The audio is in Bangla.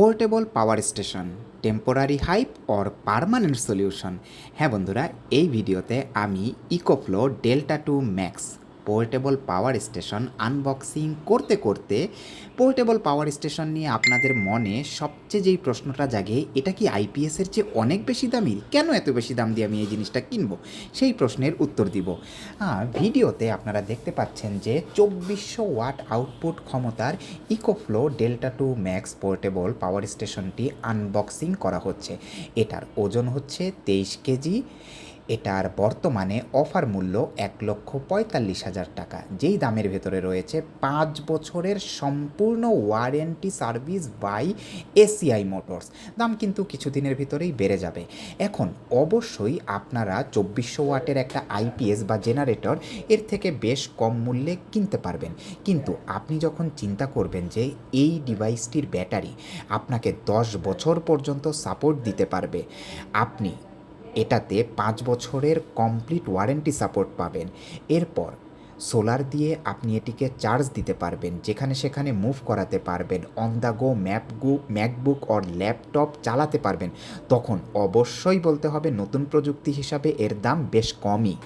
Portable power station, temporary hype or permanent solution. হ্যাঁ বন্ধুরা, এই ভিডিওতে আমি EcoFlow Delta two max portable power station unboxing করতে করতে পোর্টেবল পাওয়ার স্টেশন নিয়ে আপনাদের মনে সবচেয়ে যেই প্রশ্নটা জাগে, এটা কি আইপিএসের চেয়ে অনেক বেশি দামি? কেন এত বেশি দাম দিয়ে আমি এই জিনিসটা কিনবো? সেই প্রশ্নের উত্তর দিব। ভিডিওতে আপনারা দেখতে পাচ্ছেন যে চব্বিশশো ওয়াট আউটপুট ক্ষমতার EcoFlow Delta two max portable power স্টেশনটি আনবক্সিং করা হচ্ছে। এটার ওজন হচ্ছে তেইশ কেজি। এটার বর্তমানে অফার মূল্য এক লক্ষ পঁয়তাল্লিশ হাজার টাকা। যেই দামের ভেতরে রয়েছে পাঁচ বছরের সম্পূর্ণ warranty service by ACI Motors. দাম কিন্তু কিছুদিনের ভিতরেই বেড়ে যাবে। এখন অবশ্যই আপনারা চব্বিশশো ওয়াটের একটা আইপিএস বা জেনারেটর এর থেকে বেশ কম মূল্যে কিনতে পারবেন। কিন্তু আপনি যখন চিন্তা করবেন যে এই ডিভাইসটির ব্যাটারি আপনাকে দশ বছর পর্যন্ত সাপোর্ট দিতে পারবে, আপনি এটাতে পাঁচ বছরের কমপ্লিট ওয়ারেন্টি সাপোর্ট পাবেন। এরপর, সোলার দিয়ে আপনি এটিকে চার্জ দিতে পারবেন, যেখানে সেখানে মুভ করাতে পারবেন, অন দ্য গো ম্যাপগু ম্যাকবুক অর ল্যাপটপ চালাতে পারবেন। তখন অবশ্যই বলতে হবে নতুন প্রযুক্তি হিসাবে এর দাম বেশ কমই।